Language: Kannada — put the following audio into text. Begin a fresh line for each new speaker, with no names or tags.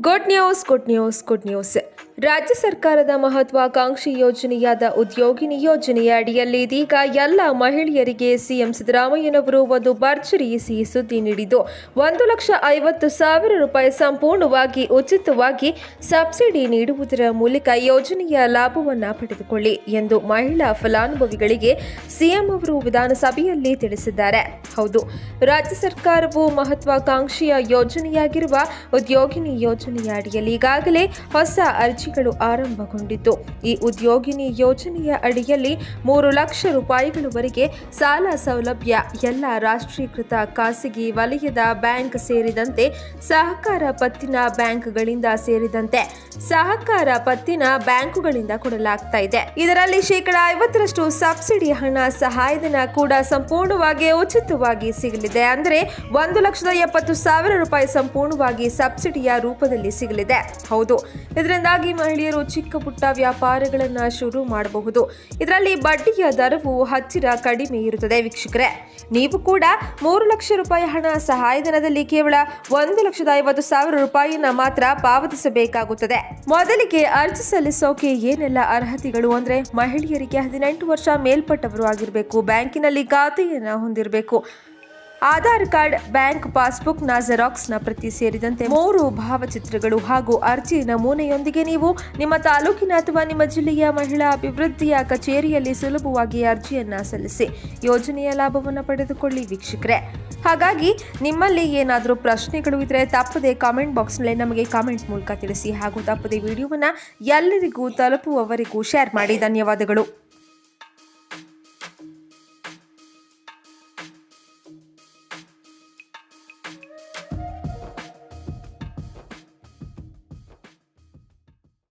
Good news good news good news ರಾಜ್ಯ ಸರ್ಕಾರದ ಮಹತ್ವಾಕಾಂಕ್ಷಿ ಯೋಜನೆಯಾದ ಉದ್ಯೋಗಿನಿ ಯೋಜನೆಯ ಅಡಿಯಲ್ಲಿ ಇದೀಗ ಎಲ್ಲ ಮಹಿಳೆಯರಿಗೆ ಸಿಎಂ ಸಿದ್ದರಾಮಯ್ಯನವರು ಒಂದು ಭರ್ಜರಿ ಸಿಹಿ ಸುದ್ದಿ ನೀಡಿದ್ದು. ಒಂದು ಲಕ್ಷ ಐವತ್ತು ಸಾವಿರ ರೂಪಾಯಿ ಸಂಪೂರ್ಣವಾಗಿ ಉಚಿತವಾಗಿ ಸಬ್ಸಿಡಿ ನೀಡುವುದರ ಮೂಲಕ ಯೋಜನೆಯ ಲಾಭವನ್ನು ಪಡೆದುಕೊಳ್ಳಿ ಎಂದು ಮಹಿಳಾ ಫಲಾನುಭವಿಗಳಿಗೆ ಸಿಎಂ ಅವರು ವಿಧಾನಸಭೆಯಲ್ಲಿ ತಿಳಿಸಿದ್ದಾರೆ. ಹೌದು, ರಾಜ್ಯ ಸರ್ಕಾರವು ಮಹತ್ವಾಕಾಂಕ್ಷಿಯ ಯೋಜನೆಯಾಗಿರುವ ಉದ್ಯೋಗಿನಿ ಯೋಜನೆಯ ಅಡಿಯಲ್ಲಿ ಈಗಾಗಲೇ ಹೊಸ ಅರ್ಜಿಗಳು ಆರಂಭಗೊಂಡಿದ್ದು. ಈ ಉದ್ಯೋಗಿನಿ ಯೋಜನೆಯ ಅಡಿಯಲ್ಲಿ ಮೂರು ಲಕ್ಷ ರೂಪಾಯಿಗಳವರೆಗೆ ಸಾಲ ಸೌಲಭ್ಯ, ಎಲ್ಲ ರಾಷ್ಟ್ರೀಕೃತ ಖಾಸಗಿ ವಲಯದ ಬ್ಯಾಂಕ್ ಸೇರಿದಂತೆ ಸಹಕಾರ ಪತ್ತಿನ ಬ್ಯಾಂಕ್ಗಳಿಂದ ಸೇರಿದಂತೆ ಸಹಕಾರ ಪತ್ತಿನ ಬ್ಯಾಂಕುಗಳಿಂದ ಕೊಡಲಾಗ್ತಾ ಇದೆ. ಇದರಲ್ಲಿ ಶೇಕಡ ಐವತ್ತರಷ್ಟು ಸಬ್ಸಿಡಿ ಹಣ ಸಹಾಯಧನ ಕೂಡ ಸಂಪೂರ್ಣವಾಗಿ ಉಚಿತವಾಗಿ ಸಿಗಲಿದೆ. ಅಂದರೆ ಒಂದು ಲಕ್ಷದ ಎಪ್ಪತ್ತು ಸಾವಿರ ರೂಪಾಯಿ ಸಂಪೂರ್ಣವಾಗಿ ಸಬ್ಸಿಡಿಯ ರೂಪದಲ್ಲಿ ಸಿಗಲಿದೆ. ಹೌದು. ಇದರಿಂದಾಗಿ ಮಹಿಳೆಯರು ಚಿಕ್ಕ ಪುಟ್ಟ ವ್ಯಾಪಾರಗಳನ್ನು ಶುರು ಮಾಡಬಹುದು. ಇದರಲ್ಲಿ ಬಡ್ಡಿಯ ದರವು ಹತ್ತಿರ ಕಡಿಮೆ ಇರುತ್ತದೆ ವೀಕ್ಷಕರೇ. ನೀವು ಕೂಡ ಮೂರು ಲಕ್ಷ ರೂಪಾಯಿ ಹಣ ಸಹಾಯಧನದಲ್ಲಿ ಕೇವಲ ಒಂದು ಲಕ್ಷದ ಐವತ್ತು ಸಾವಿರ ರೂಪಾಯಿಯನ್ನ ಮಾತ್ರ ಪಾವತಿಸಬೇಕಾಗುತ್ತದೆ. ಮೊದಲಿಗೆ ಅರ್ಜಿ ಸಲ್ಲಿಸೋಕೆ ಏನೆಲ್ಲ ಅರ್ಹತೆಗಳು ಅಂದ್ರೆ ಮಹಿಳೆಯರಿಗೆ ಹದಿನೆಂಟು ವರ್ಷ ಮೇಲ್ಪಟ್ಟವರು ಆಗಿರಬೇಕು. ಬ್ಯಾಂಕಿನಲ್ಲಿ ಖಾತೆಯನ್ನು ಹೊಂದಿರಬೇಕು. ಆಧಾರ್ ಕಾರ್ಡ್, ಬ್ಯಾಂಕ್ ಪಾಸ್ಬುಕ್ನ ಜೆರಾಕ್ಸ್ನ ಪ್ರತಿ ಸೇರಿದಂತೆ ಮೂರು ಭಾವಚಿತ್ರಗಳು ಹಾಗೂ ಅರ್ಜಿ ನಮೂನೆಯೊಂದಿಗೆ ನೀವು ನಿಮ್ಮ ತಾಲೂಕಿನ ಅಥವಾ ನಿಮ್ಮ ಜಿಲ್ಲೆಯ ಮಹಿಳಾ ಅಭಿವೃದ್ಧಿಯ ಕಚೇರಿಯಲ್ಲಿ ಸುಲಭವಾಗಿ ಅರ್ಜಿಯನ್ನ ಸಲ್ಲಿಸಿ ಯೋಜನೆಯ ಲಾಭವನ್ನು ಪಡೆದುಕೊಳ್ಳಿ ವೀಕ್ಷಕರೇ. ಹಾಗಾಗಿ ನಿಮ್ಮಲ್ಲಿ ಏನಾದರೂ ಪ್ರಶ್ನೆಗಳು ಇದ್ದರೆ ತಪ್ಪದೆ ಕಾಮೆಂಟ್ ಬಾಕ್ಸ್ನಲ್ಲಿ ನಮಗೆ ಕಾಮೆಂಟ್ ಮೂಲಕ ತಿಳಿಸಿ ಹಾಗೂ ತಪ್ಪದೆ ವಿಡಿಯೋವನ್ನು ಎಲ್ಲರಿಗೂ ತಲುಪುವವರೆಗೂ ಶೇರ್ ಮಾಡಿ. ಧನ್ಯವಾದಗಳು.